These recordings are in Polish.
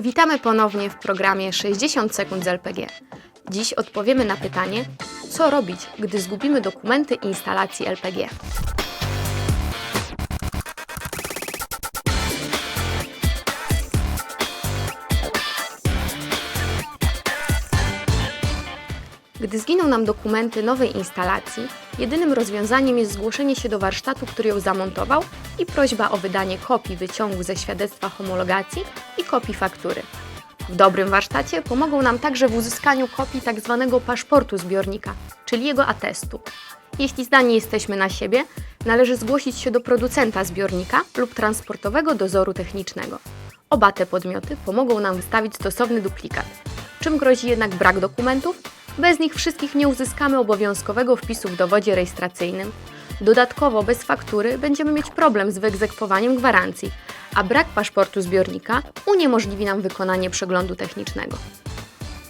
Witamy ponownie w programie 60 sekund z LPG. Dziś odpowiemy na pytanie, co robić, gdy zgubimy dokumenty instalacji LPG. Gdy zginą nam dokumenty nowej instalacji, jedynym rozwiązaniem jest zgłoszenie się do warsztatu, który ją zamontował i prośba o wydanie kopii wyciągu ze świadectwa homologacji i kopii faktury. W dobrym warsztacie pomogą nam także w uzyskaniu kopii tzw. paszportu zbiornika, czyli jego atestu. Jeśli zdani jesteśmy na siebie, należy zgłosić się do producenta zbiornika lub transportowego dozoru technicznego. Oba te podmioty pomogą nam wystawić stosowny duplikat. Czym grozi jednak brak dokumentów? Bez nich wszystkich nie uzyskamy obowiązkowego wpisu w dowodzie rejestracyjnym. Dodatkowo bez faktury będziemy mieć problem z wyegzekwowaniem gwarancji, a brak paszportu zbiornika uniemożliwi nam wykonanie przeglądu technicznego.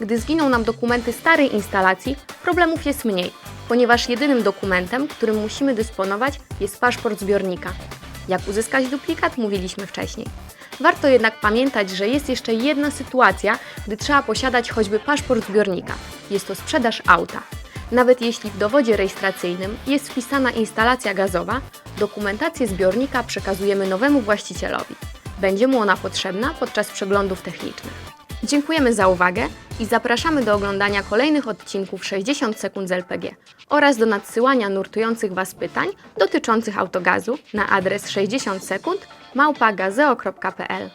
Gdy zginą nam dokumenty starej instalacji, problemów jest mniej, ponieważ jedynym dokumentem, którym musimy dysponować, jest paszport zbiornika. Jak uzyskać duplikat, mówiliśmy wcześniej. Warto jednak pamiętać, że jest jeszcze jedna sytuacja, gdy trzeba posiadać choćby paszport zbiornika. Jest to sprzedaż auta. Nawet jeśli w dowodzie rejestracyjnym jest wpisana instalacja gazowa, dokumentację zbiornika przekazujemy nowemu właścicielowi. Będzie mu ona potrzebna podczas przeglądów technicznych. Dziękujemy za uwagę i zapraszamy do oglądania kolejnych odcinków 60 sekund z LPG oraz do nadsyłania nurtujących Was pytań dotyczących autogazu na adres 60 sekund małpa gazeo.pl.